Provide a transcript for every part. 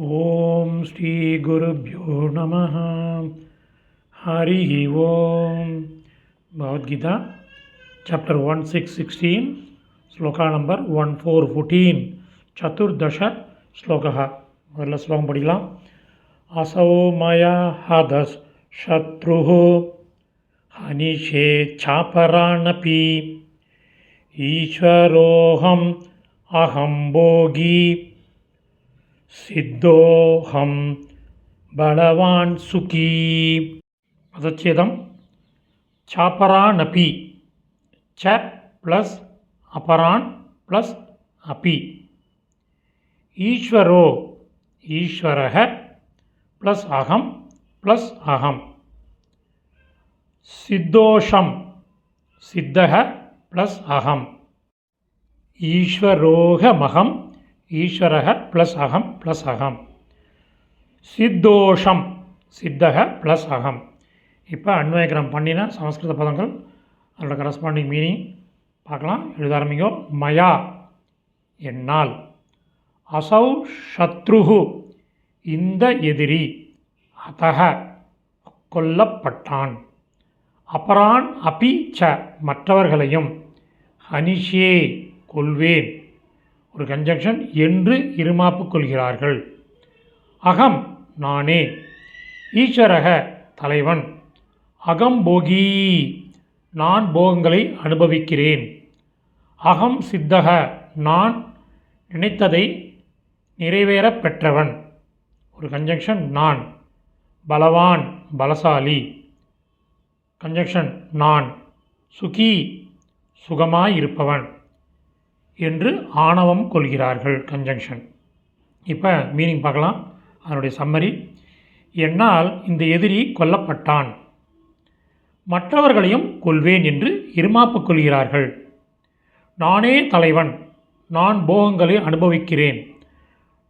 ओम श्री गुरुभ्यो नम। हरी ओम। Bhagavadgita chapter one six sixteen shloka number one four fourteen चतुर्दश श्लोक। मोदल श्लोकं पठिलाम् असौ मया हद शत्रु। हनीषे छापराणपी ईश्वरोहम अहम भोगी। सिद्धोऽहं बलवान् सुखी। पदच्छेदं। चापरानपि। च प्लस् अपरान् प्लस् अपि। ईश्वरो ईश्वरः प्लस् अहं प्लस् अहं। सिद्धोषं सिद्धः प्लस् अहम् ईश्वरोऽहमहम् ஈஸ்வரக ப்ளஸ் அகம் ப்ளஸ் அகம். சித்தோஷம் சித்தக ப்ளஸ் அகம். இப்போ அன்வயக்கிரம் பண்ணின சமஸ்கிருத பதங்கள் அதோட கரஸ்பாண்டிங் மீனிங் பார்க்கலாம். எழுத ஆரம்பிங்கோ மயா என்னால். அசௌ ஷத்ருகு இந்த எதிரி அத்தக கொல்லப்பட்டான். அபரான் அபி ச மற்றவர்களையும் ஹனிஷே கொள்வேன் ஒரு கன்ஜங்ஷன் என்று இருமாப்பு கொள்கிறார்கள். அகம் நானே ஈஸ்வரக தலைவன். அகம் போகி நான் போகங்களை அனுபவிக்கிறேன். அகம் சித்தக நான் நினைத்ததை நிறைவேறப் பெற்றவன். ஒரு கன்ஜங்ஷன் நான் பலவான் பலசாலி. கன்ஜங்ஷன் நான் சுகி சுகமாய் இருப்பவன். என்று ஆணவம் கொள்கிறார்கள் கன்ஜங்ஷன் இப்போ மீனிங் பார்க்கலாம். அதனுடைய சம்மரி என்னால் இந்த எதிரி கொல்லப்பட்டான். மற்றவர்களையும் கொள்வேன் என்று இருமாப்பு கொள்கிறார்கள். நானே தலைவன். நான் போகங்களை அனுபவிக்கிறேன்.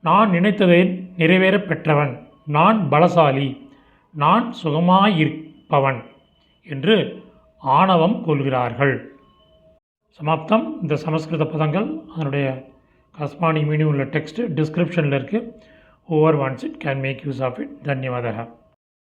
நான் நினைத்ததை நிறைவேறப் பெற்றவன். நான் பலசாலி. நான் சுகமாயிருப்பவன் என்று ஆணவம் கொள்கிறார்கள். சமாப்தம். இந்த சமஸ்கிருத பதங்கள் அதனுடைய கஸ்மானி மீனிங் உள்ள டெக்ஸ்ட்டு டிஸ்கிரிப்ஷனில் இருக்குது over once it can make use of it தன்யவாதகா.